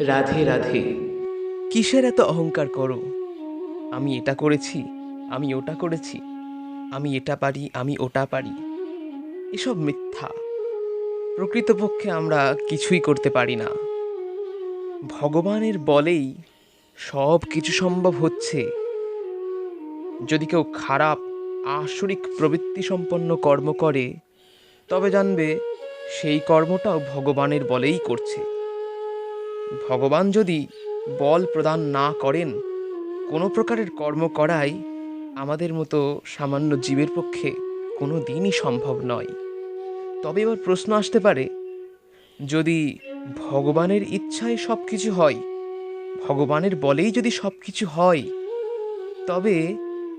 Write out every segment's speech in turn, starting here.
রাধে রাধে। কিসের এত অহংকার করো? আমি এটা করেছি, আমি ওটা করেছি, আমি এটা পারি, আমি ওটা পারি। এসব মিথ্যা। প্রকৃতপক্ষে আমরা কিছুই করতে পারি না। ভগবানের বলেই সব কিছু সম্ভব হচ্ছে। যদি কেউ খারাপ, আসরিক প্রবৃত্তি সম্পন্ন কর্ম করে, তবে জানবে সেই কর্মটাও ভগবানের বলেই করছে। ভগবান যদি বল প্রদান না করেন, কোনো প্রকারের কর্ম করাই আমাদের মতো সামান্য জীবের পক্ষে কোনো দিনই সম্ভব নয়। তবে এবার প্রশ্ন আসতে পারে, যদি ভগবানের ইচ্ছায় সব কিছু হয়, ভগবানের বলেই যদি সব কিছু হয়, তবে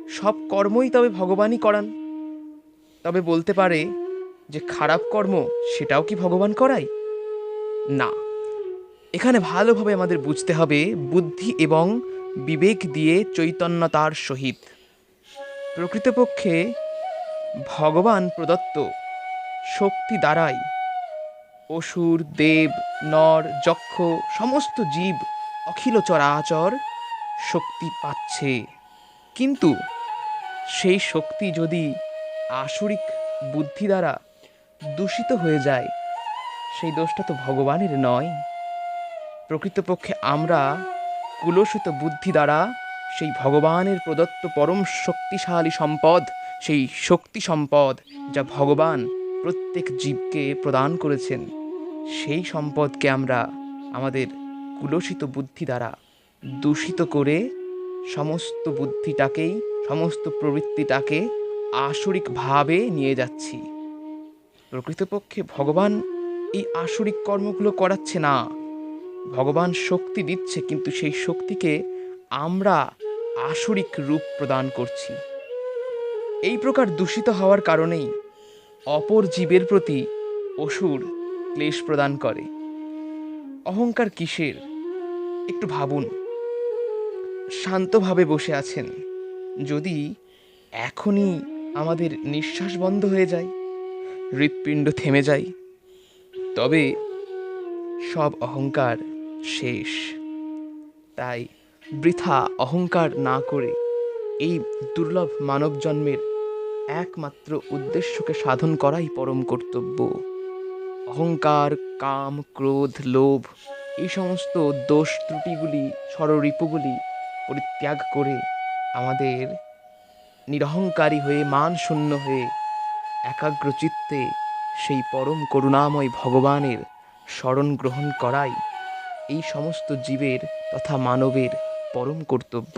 সব কর্মই তবে ভগবানই করান। তবে বলতে পারে যে খারাপ কর্ম সেটাও কি ভগবান করায়? না। এখানে ভালোভাবে আমাদের বুঝতে হবে বুদ্ধি এবং বিবেক দিয়ে চৈতন্যতার সহিত। প্রকৃতপক্ষে ভগবান প্রদত্ত শক্তি দ্বারাই অসুর, দেব, নর, যক্ষ, সমস্ত জীব অখিল চরাচর শক্তি পাচ্ছে। কিন্তু সেই শক্তি যদি আসরিক বুদ্ধি দ্বারা দূষিত হয়ে যায়, সেই দোষটা তো ভগবানের নয়। প্রকৃতপক্ষে আমরা কুলসিত বুদ্ধি দ্বারা সেই ভগবানের প্রদত্ত পরম শক্তিশালী সম্পদ, সেই শক্তি সম্পদ যা ভগবান প্রত্যেক জীবকে প্রদান করেছেন, সেই সম্পদকে আমরা আমাদের কুলসিত বুদ্ধি দ্বারা দূষিত করে সমস্ত বুদ্ধিটাকেই, সমস্ত প্রবৃত্তিটাকে আসরিকভাবে নিয়ে যাচ্ছি। প্রকৃতপক্ষে ভগবান এই আসরিক কর্মগুলো করাচ্ছে না। ভগবান শক্তি দিচ্ছে, কিন্তু সেই শক্তিকে আমরা আসরিক রূপ প্রদান করছি। এই প্রকার দূষিত হওয়ার কারণেই অপর জীবের প্রতি অসুর ক্লেশ প্রদান করে। অহংকার কিসের? একটু ভাবুন। শান্তভাবে বসে আছেন। যদি এখনই আমাদের নিঃশ্বাস বন্ধ হয়ে যায়, হৃৎপিণ্ড থেমে যায়, তবে সব অহংকার শেষ। তাই বৃথা অহংকার না করে এই দুর্লভ মানব জন্মের একমাত্র উদ্দেশ্যকে সাধন করাই পরম কর্তব্য। অহংকার, কাম, ক্রোধ, লোভ এই সমস্ত দোষ ত্রুটিগুলি ষড়রিপুগুলি পরিত্যাগ করে আমাদের নিরহংকারী হয়ে মান শূন্য হয়ে একাগ্র চিত্তে সেই পরম করুণাময় ভগবানের শরণ গ্রহণ করাই এই সমস্ত জীবের তথা মানবের পরম কর্তব্য।